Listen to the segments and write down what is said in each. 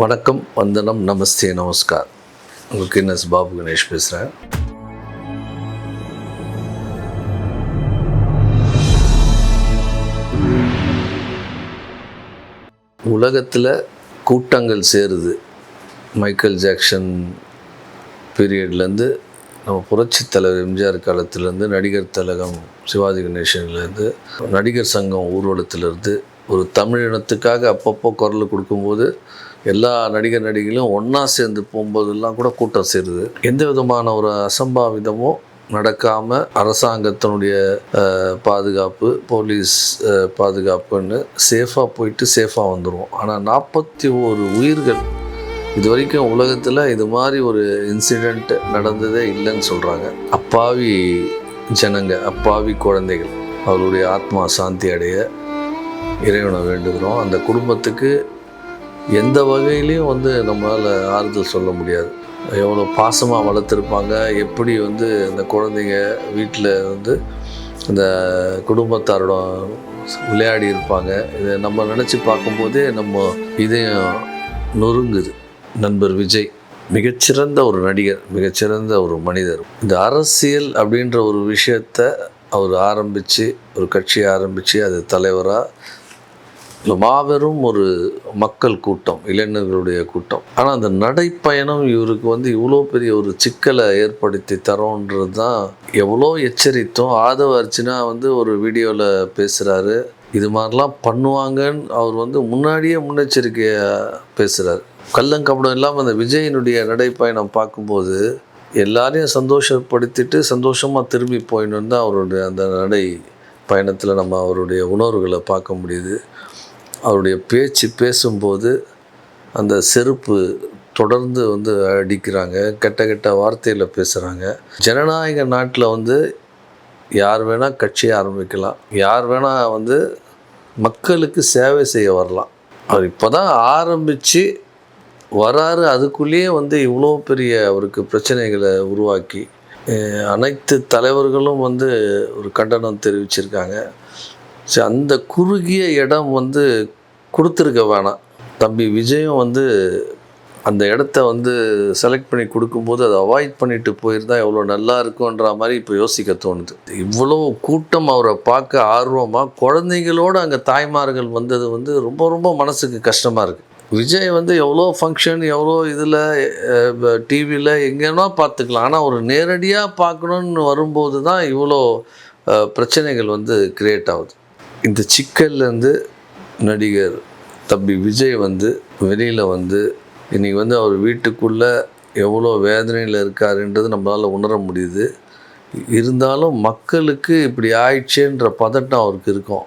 வணக்கம் வந்தனம் நமஸ்தே நமஸ்கார். உங்கள் கின்னஸ் பாபு கணேஷ் பேசுகிறேன் உலகத்தில் கூட்டங்கள் சேருது. மைக்கேல் ஜாக்சன் பீரியட்லேருந்து நம்ம புரட்சி தலைவர் எம்ஜிஆர் காலத்துலேருந்து நடிகர் திலகம் சிவாஜி கணேசன்லேருந்து நடிகர் சங்கம் ஊர்வலத்திலேருந்து ஒரு தமிழினத்துக்காக அப்பப்போ குரல் கொடுக்கும்போது எல்லா நடிகர் நடிகைகளும் ஒன்றா சேர்ந்து போகும்போதெல்லாம் கூட கூட்டம் சேருது. எந்த விதமான ஒரு அசம்பாவிதமும் நடக்காமல் அரசாங்கத்தினுடைய பாதுகாப்பு போலீஸ் பாதுகாப்புன்னு சேஃபாக போயிட்டு சேஃபாக வந்துடுவோம் ஆனால் நாற்பத்தி ஓரு உயிர்கள் இது வரைக்கும் உலகத்தில் இது மாதிரி ஒரு இன்சிடெண்ட் நடந்ததே இல்லைன்னு சொல்கிறாங்க அப்பாவி ஜனங்க அப்பாவி குழந்தைகள் அவருடைய ஆத்மா சாந்தி அடைய இறைவனை வேண்டுகிறோம். அந்த குடும்பத்துக்கு எந்த வகையிலையும் வந்து நம்மளால் ஆறுதல் சொல்ல முடியாது. எவ்வளோ பாசமாக வளர்த்துருப்பாங்க எப்படி வந்து அந்த குழந்தைங்க வீட்டில் வந்து அந்த குடும்பத்தாரோட விளையாடி இருப்பாங்க இதை நம்ம நினச்சி பார்க்கும்போதே நம்ம இதயம் நொறுங்குது. நண்பர் விஜய் மிகச்சிறந்த ஒரு நடிகர் மிகச்சிறந்த ஒரு மனிதர். இந்த அரசியல் அப்படின்ற ஒரு விஷயத்தை அவர் ஆரம்பித்து ஒரு கட்சியை ஆரம்பித்து அது தலைவராக மாபெரும் ஒரு மக்கள் கூட்டம் இளைஞர்களுடைய கூட்டம். ஆனால் அந்த நடைப்பயணம் இவருக்கு வந்து இவ்வளோ பெரிய ஒரு சிக்கலை ஏற்படுத்தி தரோன்றது தான் எவ்வளோ எச்சரித்தோம் ஆதவ அர்ச்சனா வந்து ஒரு வீடியோவில் பேசுகிறாரு இது மாதிரிலாம் பண்ணுவாங்கன்னு அவர் வந்து முன்னாடியே முன்னெச்சரிக்கையாக பேசுகிறார் கள்ளங்கபடம் இல்லாமல் அந்த விஜயனுடைய நடைப்பயணம் பார்க்கும்போது எல்லாரையும் சந்தோஷப்படுத்திட்டு சந்தோஷமாக திரும்பி போயின்னு தான் அவருடைய அந்த நடை பயணத்தில் நம்ம அவருடைய உணர்வுகளை பார்க்க முடியுது. அவருடைய பேச்சு பேசும்போது அந்த செருப்பு தொடர்ந்து வந்து அடிக்கிறாங்க கெட்ட கெட்ட வார்த்தையில் பேசுகிறாங்க ஜனநாயக நாட்டில் வந்து யார் வேணால் கட்சியை ஆரம்பிக்கலாம் யார் வேணால் வந்து மக்களுக்கு சேவை செய்ய வரலாம். அவர் இப்போ தான் ஆரம்பித்து வராரு அதுக்குள்ளேயே வந்து இவ்வளோ பெரிய அவருக்கு பிரச்சனைகளை உருவாக்கி அனைத்து தலைவர்களும் வந்து ஒரு கண்டனம் தெரிவிச்சிருக்காங்க. ஸோ அந்த குறுகிய இடம் வந்து கொடுத்துருக்க வேணாம். தம்பி விஜயும் வந்து அந்த இடத்த வந்து செலக்ட் பண்ணி கொடுக்கும்போது அதை அவாய்ட் பண்ணிட்டு போயிருந்தா எவ்வளோ நல்லா இருக்கும்ன்ற மாதிரி இப்போ யோசிக்க தோணுது. இவ்வளோ கூட்டம் அவரை பார்க்க ஆர்வமாக குழந்தைங்களோட அங்கே தாய்மார்கள் வந்தது வந்து ரொம்ப ரொம்ப மனசுக்கு கஷ்டமாக இருக்குது விஜய் வந்து எவ்வளோ ஃபங்க்ஷன் எவ்வளோ இதில் டிவியில் எங்கேனா பார்த்துக்கலாம். ஆனால் ஒரு நேரடியாக பார்க்கணுன்னு வரும்போது தான் இவ்வளோ பிரச்சனைகள் வந்து கிரியேட் ஆகுது. இந்த சிக்கல்லேருந்து நடிகர் தம்பி விஜய் வந்து வெளியில் வந்து இன்றைக்கி வந்து அவர் வீட்டுக்குள்ளே எவ்வளோ வேதனையில் இருக்காருன்றது நம்மளால் உணர முடியுது. இருந்தாலும் மக்களுக்கு இப்படி ஆயிடுச்சேன்ற பதட்டம் அவருக்கு இருக்கும்.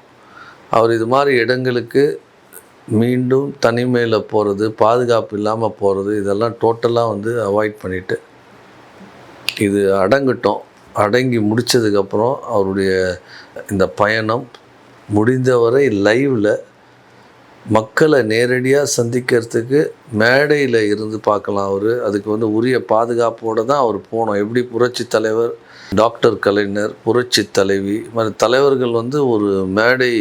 அவர் இது மாதிரி இடங்களுக்கு மீண்டும் தனிமையில் போகிறது பாதுகாப்பு இல்லாமல் போகிறது இதெல்லாம் டோட்டலாக வந்து அவாய்ட் பண்ணிவிட்டு இது அடங்கட்டும். அடங்கி முடித்ததுக்கப்புறம் அவருடைய இந்த பயணம் முடிந்தவரை லைவில் மக்களை நேரடியாக சந்திக்கிறதுக்கு மேடையில் இருந்து பார்க்கலாம் அவர். அதுக்கு வந்து உரிய பாதுகாப்போடு தான் அவர் போனோம். எப்படி புரட்சி தலைவர் டாக்டர் கலைஞர் புரட்சி தலைவி மாதிரி தலைவர்கள் வந்து ஒரு மேடை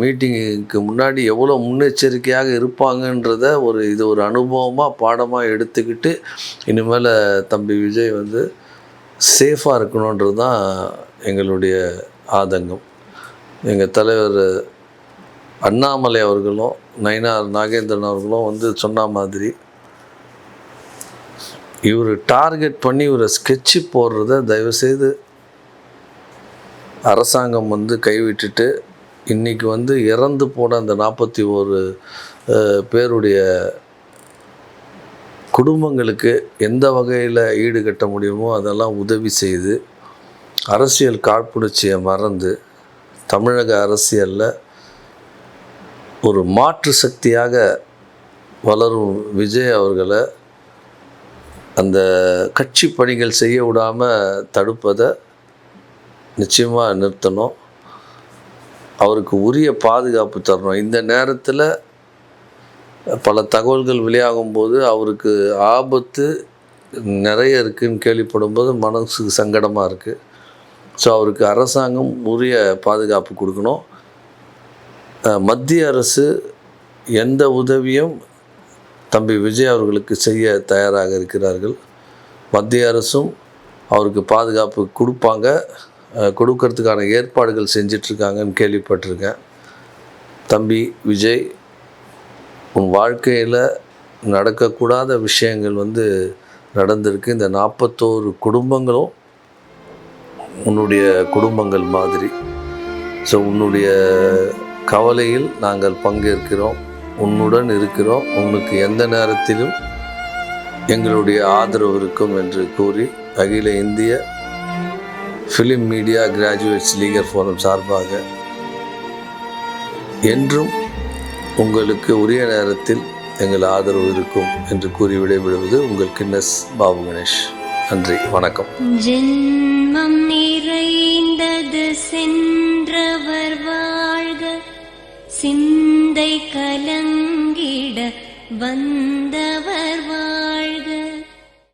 மீட்டிங்குக்கு முன்னாடி எவ்வளோ முன்னெச்சரிக்கையாக இருப்பாங்கன்றத ஒரு இது ஒரு அனுபவமாக பாடமாக எடுத்துக்கிட்டு இனிமேல் தம்பி விஜய் வந்து சேஃபாக இருக்கணுன்றது தான் எங்களுடைய ஆதங்கம். எங்கள் தலைவர் அண்ணாமலை அவர்களும் நயினார் நாகேந்திரன் அவர்களும் வந்து சொன்ன மாதிரி இவர் டார்கெட் பண்ணி இவரை ஸ்கெட்சு போடுறத தயவுசெய்து அரசாங்கம் வந்து கைவிட்டுட்டு இன்றைக்கி வந்து இறந்து போன அந்த நாற்பத்தி ஒரு பேருடைய குடும்பங்களுக்கு எந்த வகையில் ஈடுகட்ட முடியுமோ அதெல்லாம் உதவி செய்து அரசியல் காழ்ப்புணர்ச்சியை மறந்து தமிழக அரசியலில் ஒரு மாற்று சக்தியாக வளரும் விஜய் அவர்களை அந்த கட்சி பணிகள் செய்ய விடாமல் தடுப்பதை நிச்சயமாக நிறுத்தணும். அவருக்கு உரிய பாதுகாப்பு தரணும். இந்த நேரத்தில் பல தகவல்கள் வெளியாகும்போது அவருக்கு ஆபத்து நிறைய இருக்குன்னு கேள்விப்படும்போது மனசுக்கு சங்கடமாக இருக்குது ஸோ அவருக்கு அரசாங்கம் உரிய பாதுகாப்பு கொடுக்கணும். மத்திய அரசு எந்த உதவியும் தம்பி விஜய் அவர்களுக்கு செய்ய தயாராக இருக்கிறார்கள். மத்திய அரசும் அவருக்கு பாதுகாப்பு கொடுப்பாங்க. கொடுக்கறதுக்கான ஏற்பாடுகள் செஞ்சிட்ருக்காங்கன்னு கேள்விப்பட்டிருக்கேன். தம்பி விஜய் உன் வாழ்க்கையில் நடக்கக்கூடாத விஷயங்கள் வந்து நடந்திருக்கு. இந்த நாற்பத்தோரு குடும்பங்களும் உன்னுடைய குடும்பங்கள் மாதிரி. ஸோ உன்னுடைய கவலையில் நாங்கள் பங்கேற்கிறோம் உன்னுடன் இருக்கிறோம் உனக்கு எந்த நேரத்திலும் எங்களுடைய ஆதரவு இருக்கும் என்று கூறி அகில இந்திய film media graduates legal forum சார்பாக என்றும் உங்களுக்கு உரிய நேரத்தில் எங்கள் ஆதரவு இருக்கும் என்று கூறி விடைபெறுவது உங்கள் கின்னஸ் பாபு கணேஷ். நன்றி வணக்கம். ஜென்மம் நீ வந்த